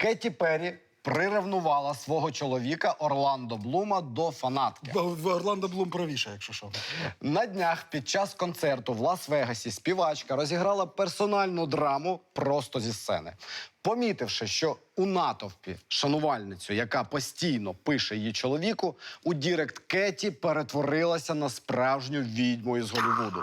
Кеті Перрі приревнувала свого чоловіка Орландо Блума до фанатки. Орландо Блум правіше, якщо що. На днях під час концерту в Лас-Вегасі співачка розіграла персональну драму просто зі сцени. Помітивши, що у натовпі шанувальницю, яка постійно пише її чоловіку, у Дірект Кеті перетворилася на справжню відьму із Голлівуду.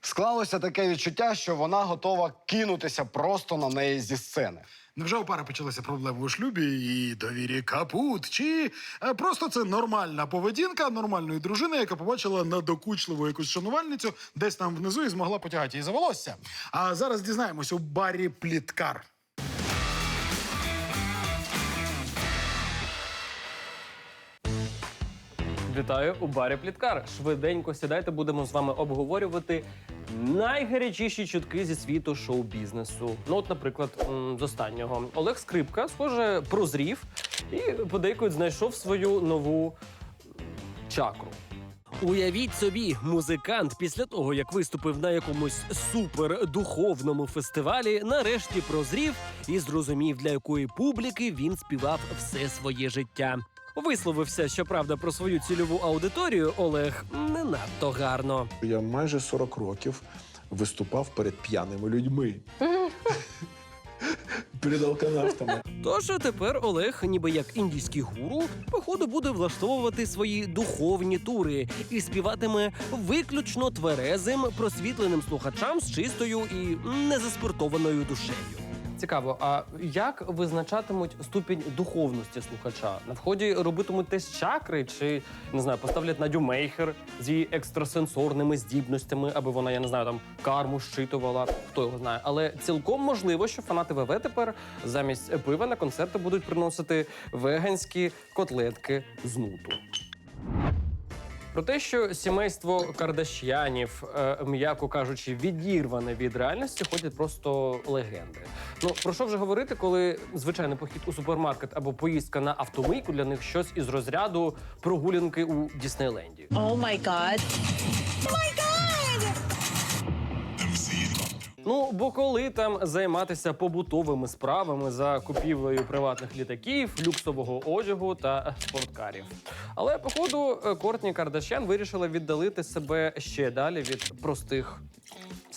Склалося таке відчуття, що вона готова кинутися просто на неї зі сцени. Невже у пари почалися проблеми у шлюбі і довірі капут? Чи е, просто це нормальна поведінка нормальної дружини, яка побачила надокучливу якусь шанувальницю десь там внизу і змогла потягати її за волосся? А зараз дізнаємось у барі Пліткар. Вітаю у барі Пліткар. Швиденько сідайте, будемо з вами обговорювати найгарячіші чутки зі світу шоу-бізнесу. Ну, от, наприклад, з останнього Олег Скрипка, схоже, прозрів і подейкують знайшов свою нову чакру. Уявіть собі, музикант після того, як виступив на якомусь супердуховному фестивалі, нарешті прозрів і зрозумів, для якої публіки він співав все своє життя. Висловився, щоправда, про свою цільову аудиторію Олег не надто гарно. Я майже 40 років виступав перед п'яними людьми. Перед алканавтами. Тож тепер Олег, ніби як індійський гуру, походу буде влаштовувати свої духовні тури і співатиме виключно тверезим, просвітленим слухачам з чистою і незаспиртованою душею. Цікаво, а як визначатимуть ступінь духовності слухача? На вході робитимуть тест чакри, чи не знаю, поставлять Надю Мейхер з її екстрасенсорними здібностями, аби вона, я не знаю, там карму щитувала, хто його знає. Але цілком можливо, що фанати ВВ тепер замість пива на концерти будуть приносити веганські котлетки з нуту. Про те, що сімейство Кардаш'янів, е, м'яко кажучи, відірване від реальності, ходять просто легенди. Ну про що вже говорити, коли звичайний похід у супермаркет або поїздка на автомийку для них щось із розряду прогулянки у Діснейленді. Oh my god. Ну бо коли там займатися побутовими справами за купівлею приватних літаків, люксового одягу та спорткарів. Але походу е, Кортні Кардашян вирішила віддалити себе ще далі від простих.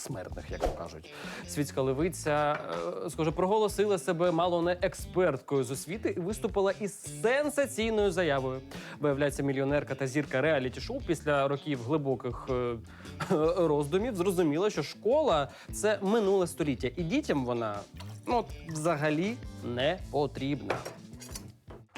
Смертних, як то кажуть, світська левиця, е, схоже, проголосила себе мало не експерткою з освіти і виступила із сенсаційною заявою. Виявляється, мільйонерка та зірка реаліті-шоу після років глибоких е, роздумів зрозуміла, що школа це минуле століття, і дітям вона ну взагалі не потрібна.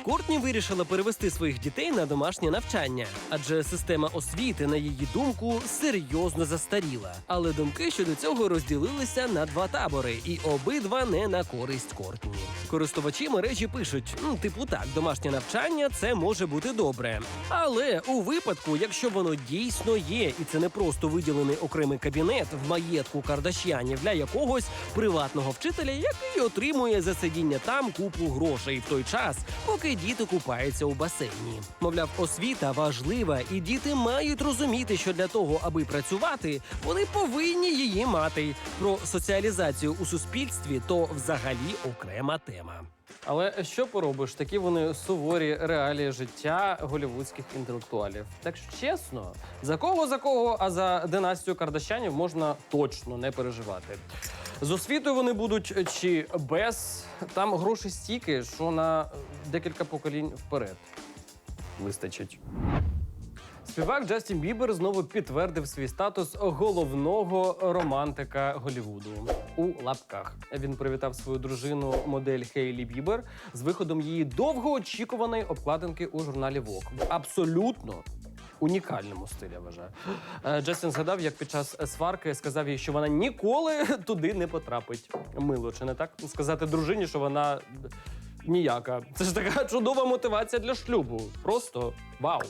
Кортні вирішила перевести своїх дітей на домашнє навчання, адже система освіти, на її думку, серйозно застаріла. Але думки щодо цього розділилися на два табори, і обидва не на користь Кортні. Користувачі мережі пишуть: ну, типу, так, домашнє навчання це може бути добре. Але у випадку, якщо воно дійсно є, і це не просто виділений окремий кабінет в маєтку Кардашянів для якогось приватного вчителя, який отримує за сидіння там купу грошей в той час, поки діти купаються у басейні. Мовляв, освіта важлива, і діти мають розуміти, що для того, аби працювати, вони повинні її мати. Про соціалізацію у суспільстві то взагалі окрема тема. Але що поробиш? Такі вони суворі реалії життя голівудських інтелектуалів. Так що чесно, за кого за кого, а за династію Кардашянів можна точно не переживати. З освітою вони будуть чи без там гроші стільки, що на декілька поколінь вперед вистачить. Співак Джастін Бібер знову підтвердив свій статус головного романтика Голівуду у лапках. Він привітав свою дружину модель Хейлі Бібер з виходом її довгоочікуваної обкладинки у журналі Vogue. абсолютно унікальному стилі. я Вважаю. Е, Джастін згадав, як під час сварки сказав їй, що вона ніколи туди не потрапить. Мило, чи не так? Сказати дружині, що вона ніяка. Це ж така чудова мотивація для шлюбу. Просто вау.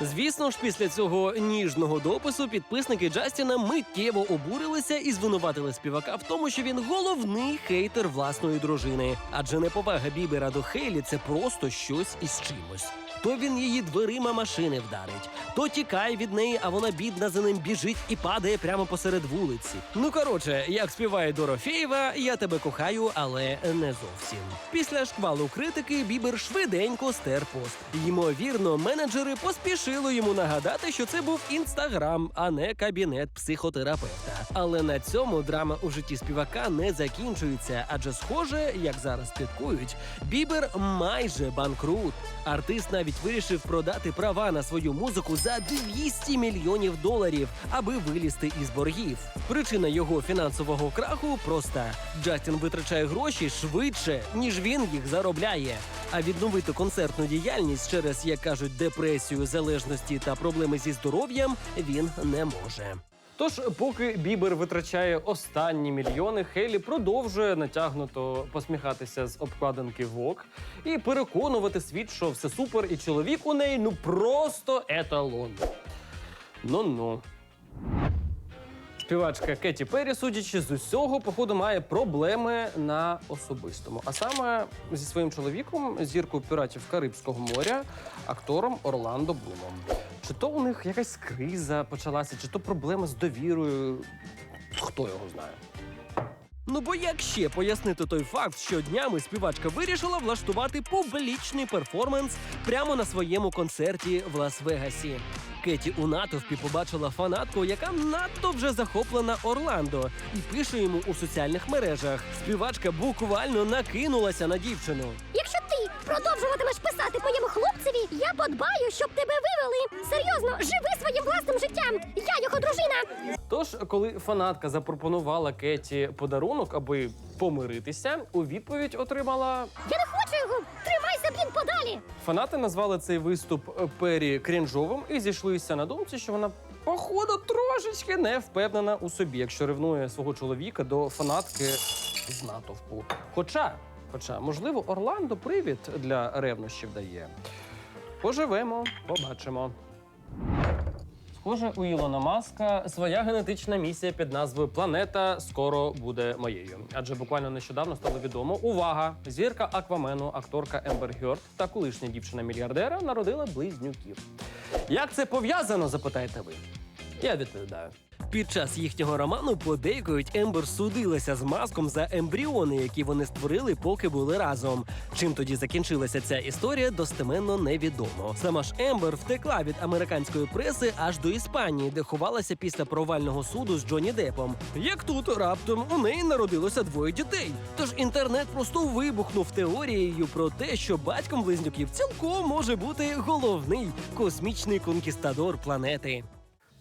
Звісно ж, після цього ніжного допису підписники Джастіна миттєво обурилися і звинуватили співака в тому, що він головний хейтер власної дружини. Адже неповага Бібера до Хейлі це просто щось із чимось. То він її дверима машини вдарить, то тікає від неї, а вона бідна за ним біжить і падає прямо посеред вулиці. Ну коротше, як співає Дорофєєва, я тебе кохаю, але не зовсім. Після шквалу критики Бібер швиденько стер пост. Ймовірно, менеджери поспішили йому нагадати, що це був інстаграм, а не кабінет психотерапевта. Але на цьому драма у житті співака не закінчується, адже схоже, як зараз пліткують, Бібер майже банкрут. Артист навіть вирішив продати права на свою музику за 200 мільйонів доларів, аби вилізти із боргів. Причина його фінансового краху проста: Джастін витрачає гроші швидше, ніж він їх заробляє. А відновити концертну діяльність через, як кажуть, депресію, залежності та проблеми зі здоров'ям він не може. Тож, поки Бібер витрачає останні мільйони, Хейлі продовжує натягнуто посміхатися з обкладинки Vogue і переконувати світ, що все супер, і чоловік у неї ну просто еталон. Ну-ну. Співачка Кеті Перрі, судячи з усього, походу має проблеми на особистому. А саме зі своїм чоловіком, зіркою піратів Карибського моря, актором Орландо Блумом. Чи то у них якась криза почалася, чи то проблема з довірою. Хто його знає? Ну бо як ще пояснити той факт, що днями співачка вирішила влаштувати публічний перформанс прямо на своєму концерті в Лас-Вегасі. Кеті у натовпі побачила фанатку, яка надто вже захоплена Орландо, і пише йому у соціальних мережах. Співачка буквально накинулася на дівчину. Якщо ти продовжуватимеш писати моєму хлопцеві, я подбаю, щоб тебе вивели. Серйозно, живи своїм власним життям. Я його дружина. Тож, коли фанатка запропонувала Кеті подарунок, аби помиритися, у відповідь отримала Я не хочу його. Тримайся, блін, подалі. Фанати назвали цей виступ е, Пері крінжовим і зійшлися на думці, що вона походу трошечки не впевнена у собі, якщо ревнує свого чоловіка до фанатки з натовпу. Хоча, хоча, можливо, Орландо привід для ревнощів дає. Поживемо, побачимо. Схоже, у Ілона Маска своя генетична місія під назвою Планета скоро буде моєю. Адже буквально нещодавно стало відомо. Увага! Зірка Аквамену, акторка Ембер Гьорд та колишня дівчина мільярдера народила близнюків. Як це пов'язано? запитаєте ви? Я відповідаю. Під час їхнього роману подейкують Ембер судилася з маском за ембріони, які вони створили, поки були разом. Чим тоді закінчилася ця історія, достеменно невідомо. Сама ж Ембер втекла від американської преси аж до Іспанії, де ховалася після провального суду з Джонні Депом. Як тут раптом у неї народилося двоє дітей. Тож інтернет просто вибухнув теорією про те, що батьком близнюків цілком може бути головний космічний конкістадор планети.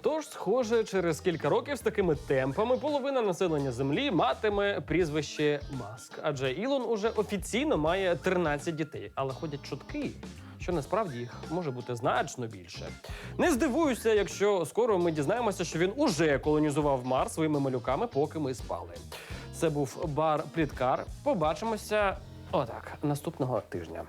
Тож, схоже, через кілька років з такими темпами половина населення землі матиме прізвище Маск. Адже Ілон уже офіційно має 13 дітей, але ходять чутки. Що насправді їх може бути значно більше. Не здивуюся, якщо скоро ми дізнаємося, що він уже колонізував Марс своїми малюками, поки ми спали. Це був бар Пліткар. Побачимося отак наступного тижня.